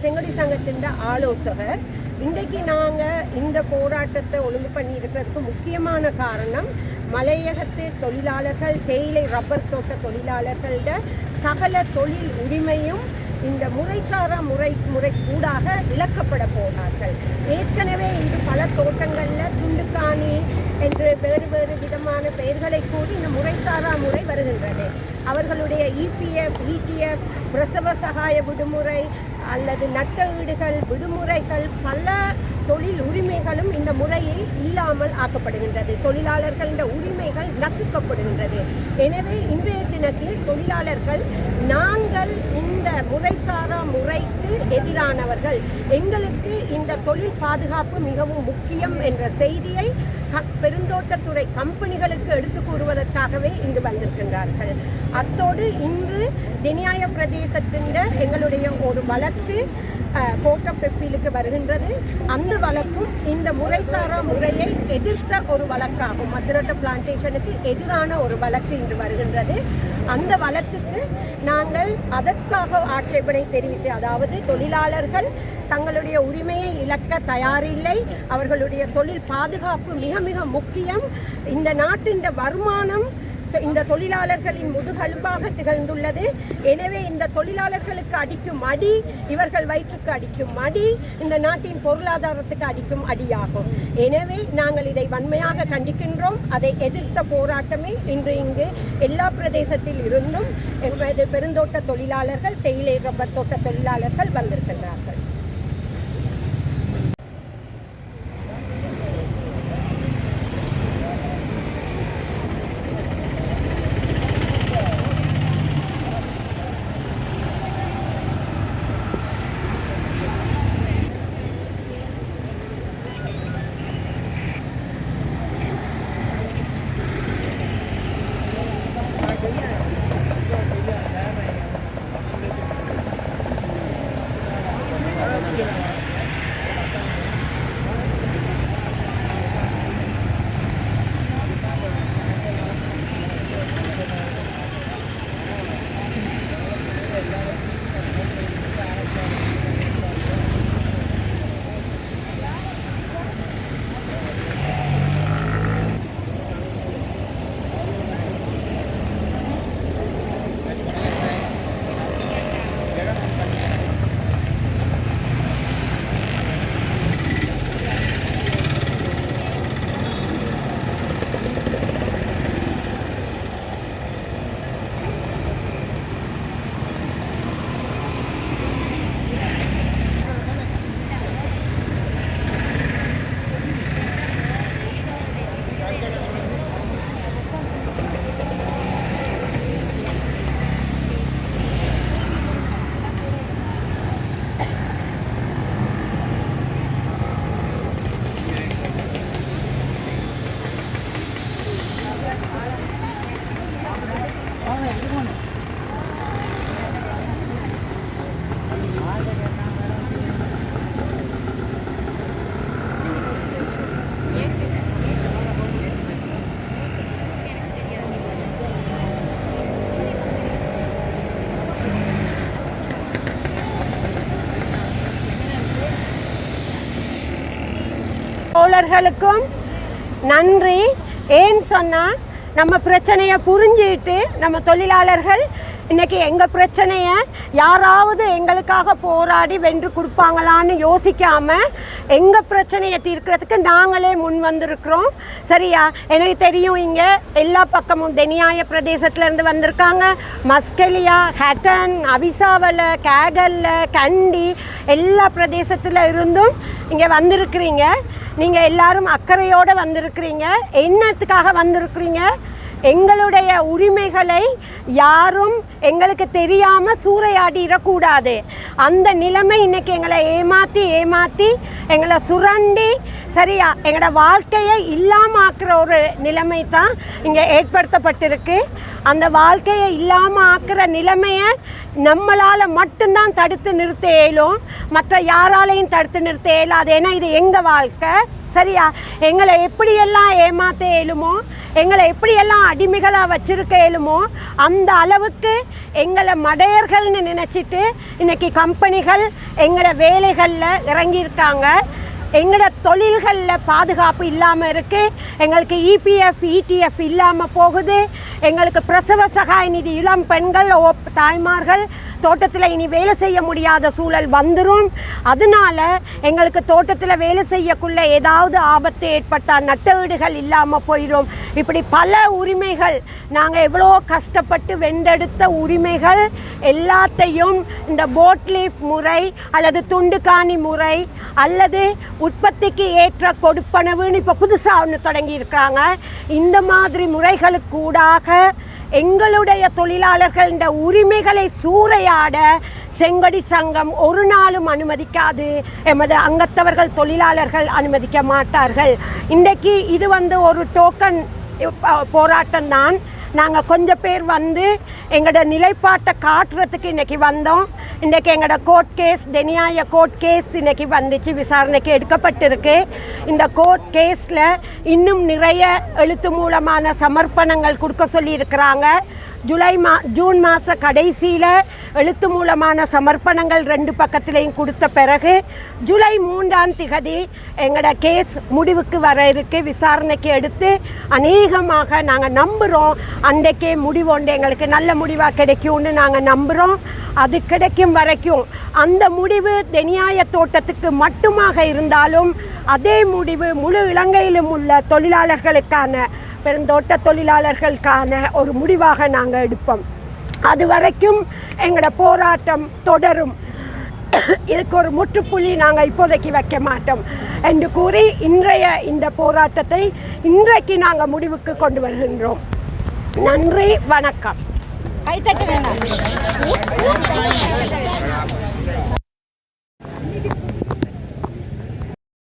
செங்கடி சங்கத்தின் ஆலோசகர். இன்றைக்கு நாங்கள் இந்த போராட்டத்தை ஒழுங்கு பண்ணி இருக்கிறதுக்கு முக்கியமான காரணம் மலையகத்து தொழிலாளர்கள் தேயிலை ரப்பர் தோட்ட தொழிலாளர்களோட சகல தொழில் உரிமையும் இந்த முறைசாரா முறை முறை கூடாக இழக்கப்பட போனார்கள். ஏற்கனவே இன்று பல தோட்டங்களில் துண்டுக்காணி என்று வேறு வேறு விதமான பெயர்களை கூறி இந்த முறைசாரா முறை வருகின்றது. அவர்களுடைய இபிஎஃப் இடிஎஃப் பிரசவ சகாய விடுமுறை அல்லது நட்ட ஈடுகள் விடுமுறைகள் பல தொழில் உரிமைகளும் இந்த முறையில் இல்லாமல் ஆக்கப்படுகின்றது. தொழிலாளர்கள் இந்த உரிமைகள் நசுக்கப்படுகின்றது. எனவே இன்றைய தினத்தில் தொழிலாளர்கள் நாங்கள் இந்த முறைசாரா முறைக்கு எதிரானவர்கள். எங்களுக்கு இந்த தொழில் பாதுகாப்பு மிகவும் முக்கியம் என்ற செய்தியை பெருந்தோட்டத்துறை கம்பெனிகளுக்கு எடுத்து கூறுவதற்காகவே இங்கு வந்திருக்கின்றார்கள். அத்தோடு இன்று தினியாய பிரதேசத்தின் எங்களுடைய ஒரு வழக்கு அஹ், கோட்ட பெப்பிலுக்கு வருகின்றது. அந்த வழக்கும் இந்த முறைசாரா முறையை எதிர்த்த ஒரு வழக்காகும். மதுரட்ட பிளான்டேஷனுக்கு எதிரான ஒரு வழக்கு இன்று வருகின்றது. அந்த வழக்குக்கு நாங்கள் அதற்காக ஆட்சேபனை தெரிவித்து அதாவது தொழிலாளர்கள் தங்களுடைய உரிமையை இழக்க தயாரில்லை. அவர்களுடைய தொழில் பாதுகாப்பு மிக மிக முக்கியம். இந்த நாட்டின் வருமானம் இந்த தொழிலாளர்களின் முதுகெலும்பாக திகழ்ந்துள்ளது. எனவே இந்த தொழிலாளர்களுக்கு அடிக்கும் அடி இவர்கள் வயிற்றுக்கு அடிக்கும் அடி இந்த நாட்டின் பொருளாதாரத்துக்கு அடிக்கும் அடியாகும். எனவே நாங்கள் இதை வன்மையாக கண்டிக்கின்றோம். அதை எதிர்த்த போராட்டமே இன்று இங்கு எல்லா பிரதேசத்தில் இருந்தும் எமது பெருந்தோட்ட தொழிலாளர்கள் தேயிலை ரப்பர் தோட்ட தொழிலாளர்கள் வந்திருக்கின்றார்கள். தோழர்களுக்கும் நன்றி. ஏன்னு சொன்னால் நம்ம பிரச்சனையை புரிஞ்சுக்கிட்டு நம்ம தொழிலாளர்கள் இன்றைக்கி எங்கள் பிரச்சனையை யாராவது எங்களுக்காக போராடி வென்று கொடுப்பாங்களான்னு யோசிக்காமல் எங்கள் பிரச்சனையை தீர்க்கிறதுக்கு நாங்களே முன் வந்திருக்கிறோம். சரியா? எனக்கு தெரியும் இங்கே எல்லா பக்கமும் தெனியாய பிரதேசத்துலேருந்து வந்திருக்காங்க. மஸ்கெலியா ஹட்டன் அவிசாவல கேகல்ல கண்டி எல்லா பிரதேசத்தில் இருந்தும் இங்கே வந்திருக்கிறீங்க. நீங்கள் எல்லாரும் அக்கறையோடு வந்திருக்கிறீங்க. என்னத்துக்காக வந்திருக்கிறீங்க? எங்களுடைய உரிமைகளை யாரும் எங்களுக்கு தெரியாமல் சூறையாடிடக்கூடாது. அந்த நிலைமை இன்றைக்கி எங்களை ஏமாற்றி ஏமாற்றி எங்களை சுரண்டி சரியா? எங்களோட வாழ்க்கையை இல்லாமல் ஆக்குற ஒரு நிலைமை தான் இங்கே ஏற்படுத்தப்பட்டிருக்கு. அந்த வாழ்க்கையை இல்லாமல் ஆக்குற நிலைமையை நம்மளால் மட்டும்தான் தடுத்து நிறுத்த இயலும். மற்ற யாராலையும் தடுத்து நிறுத்த இயலாது. ஏன்னா இது எங்கள் வாழ்க்கை? சரியா? எங்களை எப்படியெல்லாம் ஏமாற்ற இயலுமோ எங்களை எப்படியெல்லாம் அடிமைகளாக வச்சுருக்க இயலுமோ அந்த அளவுக்கு எங்களை மடையர்கள்னு நினச்சிட்டு இன்றைக்கி கம்பெனிகள் எங்களோட வேலைகளில் இறங்கியிருக்காங்க. எங்களோட தொழில்களில் பாதுகாப்பு இல்லாமல் இருக்குது எங்களுக்கு இபிஎஃப் இடிஎஃப் இல்லாமல் போகுது. எங்களுக்கு பிரசவ சகாய நிதி இளம் பெண்கள் ஓ தாய்மார்கள் தோட்டத்தில் இனி வேலை செய்ய முடியாத சூழல் வந்துடும் அதனால எங்களுக்கு தோட்டத்தில் வேலை செய்யக்குள்ள ஏதாவது ஆபத்து ஏற்பட்டால் நட்ட வீடுகள் இல்லாமல் போயிடும் இப்படி பல உரிமைகள் நாங்கள் எவ்வளோ கஷ்டப்பட்டு வென்றெடுத்த உரிமைகள் எல்லாத்தையும் இந்த போட் லீஃப் முறை அல்லது துண்டுக்காணி முறை அல்லது உற்பத்திக்கு ஏற்ற கொடுப்பனவுன்னு இப்போ புதுசாக ஒன்று தொடங்கியிருக்காங்க இந்த மாதிரி முறைகளுக்கூடாக எங்களுடைய தொழிலாளர்களின் உரிமைகளை சூறையாட செங்கடி சங்கம் ஒரு நாளும் அனுமதிக்காது. எமது அங்கத்தவர்கள் தொழிலாளர்கள் அனுமதிக்க மாட்டார்கள். இன்றைக்கு இது வந்து ஒரு டோக்கன் போராட்டம் தான் நாங்கள் கொஞ்சம் பேர் வந்து எங்களோட நிலைப்பாட்டை காட்டுறதுக்கு இன்றைக்கி வந்தோம். இன்றைக்கி எங்களோட கோர்ட் கேஸ் தெனியாய கோர்ட் கேஸ் இன்றைக்கி வந்துச்சு விசாரணைக்கு எடுக்கப்பட்டிருக்கு. இந்த கோர்ட் கேஸில் இன்னும் நிறைய எழுத்து மூலமான சமர்ப்பணங்கள் கொடுக்க சொல்லியிருக்கிறாங்க. ஜூலை மா ஜூன் மாத கடைசியில் எழுத்து மூலமான சமர்ப்பணங்கள் ரெண்டு பக்கத்துலேயும் கொடுத்த பிறகு ஜூலை மூன்றாம் திகதி எங்களோட கேஸ் முடிவுக்கு வர இருக்கு. விசாரணைக்கு எடுத்து அநேகமாக நாங்கள் நம்புகிறோம் அன்றைக்கே முடிவு ஒன்று எங்களுக்கு நல்ல முடிவாக கிடைக்கும்னு நாங்கள் நம்புகிறோம் அது கிடைக்கும் வரைக்கும் அந்த முடிவு தெனியாய தோட்டத்துக்கு மட்டுமாக இருந்தாலும் அதே முடிவு முழு இலங்கையிலும் உள்ள தொழிலாளர்களுக்கான பெருந்தோட்ட தொழிலாளர்களுக்கான ஒரு முடிவாக நாங்கள் எடுப்போம். அது வரைக்கும் எங்களோட போராட்டம் தொடரும். இதுக்கு ஒரு முற்றுப்புள்ளி நாங்கள் இப்போதைக்கு வைக்க மாட்டோம் என்று கூறி இன்றைய இந்த போராட்டத்தை இன்றைக்கு நாங்கள் முடிவுக்கு கொண்டு வருகின்றோம். நன்றி வணக்கம். கைத்தட்டு வேண்டாம்